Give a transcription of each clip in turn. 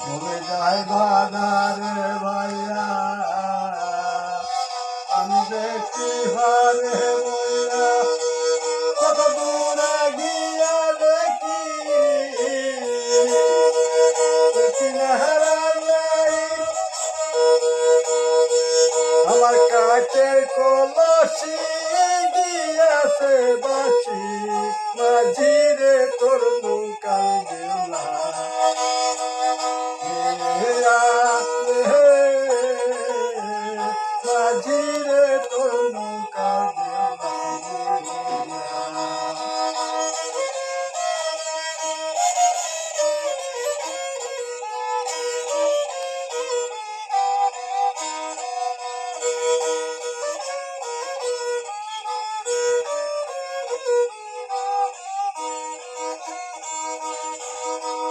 মনে যায় বাধারে ভাইয়া। আমি দেখছি হারে মইরা কত দূরে গিয়া দেখি। আমার কাঠের কলসি দিয়াছে বাসি মাঝি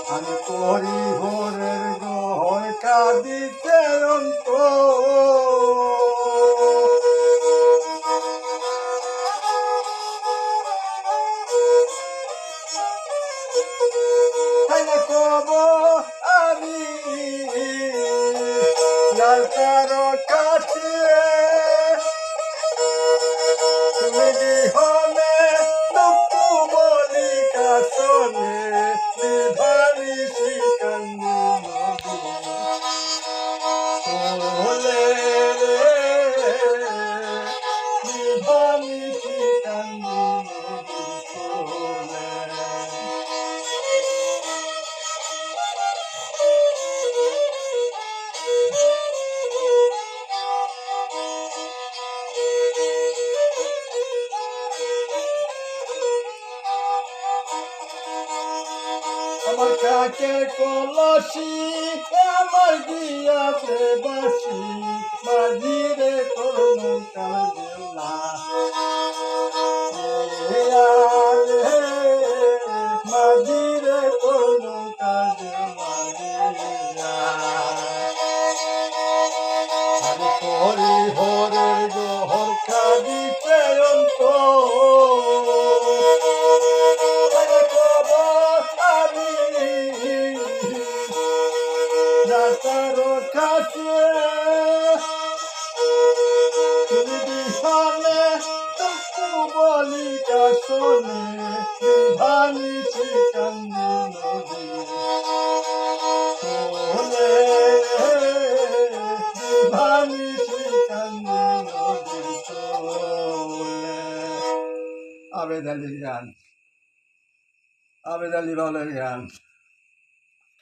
আমি পরিহরের গহর কাঁদিতে অন্ত বিভারি শিকান্নি আমার কাকে কলসি? আমার দিয়াছে বাসি মাঝিরে তোর মুখা দেলা মাঝিরে তোর মুখা দেলা আমি করি হরের গহর কাঁদিতে রাতার কাছে তুমি বিহানে তকু বলি কাশনে বিভানি শিকান্দি নদী। নদী চলে। আবেদ আলীর গান আবেদ আলী বাউলের গান